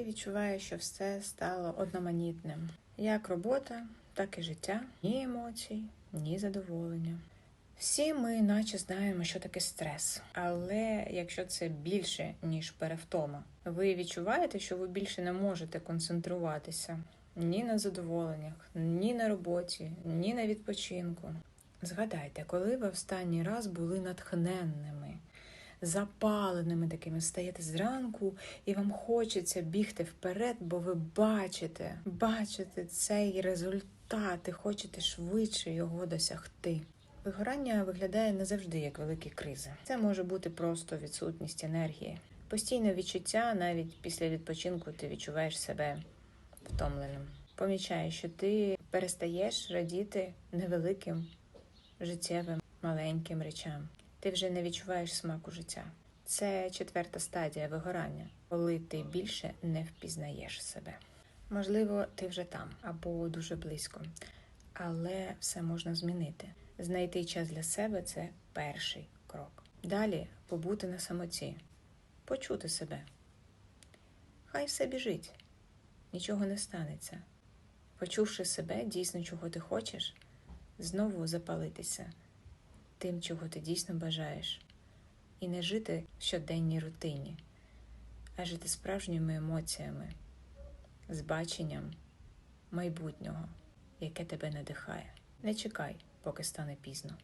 Ти відчуваєш, що все стало одноманітним. Як робота, так і життя. Ні емоцій, ні задоволення. Всі ми наче знаємо, що таке стрес. Але якщо це більше, ніж перевтома, ви відчуваєте, що ви більше не можете концентруватися ні на задоволеннях, ні на роботі, ні на відпочинку. Згадайте, коли ви останній раз були натхненними, запаленими такими стаєте зранку, і вам хочеться бігти вперед, бо ви бачите, бачите цей результат і хочете швидше його досягти. Вигорання виглядає не завжди як великі кризи. Це може бути просто відсутність енергії. Постійне відчуття, навіть після відпочинку ти відчуваєш себе втомленим. Помічаєш, що ти перестаєш радіти невеликим життєвим маленьким речам. Ти вже не відчуваєш смаку життя. Це четверта стадія вигорання, коли ти більше не впізнаєш себе. Можливо, ти вже там або дуже близько, але все можна змінити. Знайти час для себе це перший крок. Далі побути на самоті, почути себе. Хай все біжить, нічого не станеться. Почувши себе, дійсно, чого ти хочеш, знову запалитися тим, чого ти дійсно бажаєш, і не жити в щоденній рутині, а жити справжніми емоціями, з баченням майбутнього, яке тебе надихає. Не чекай, поки стане пізно.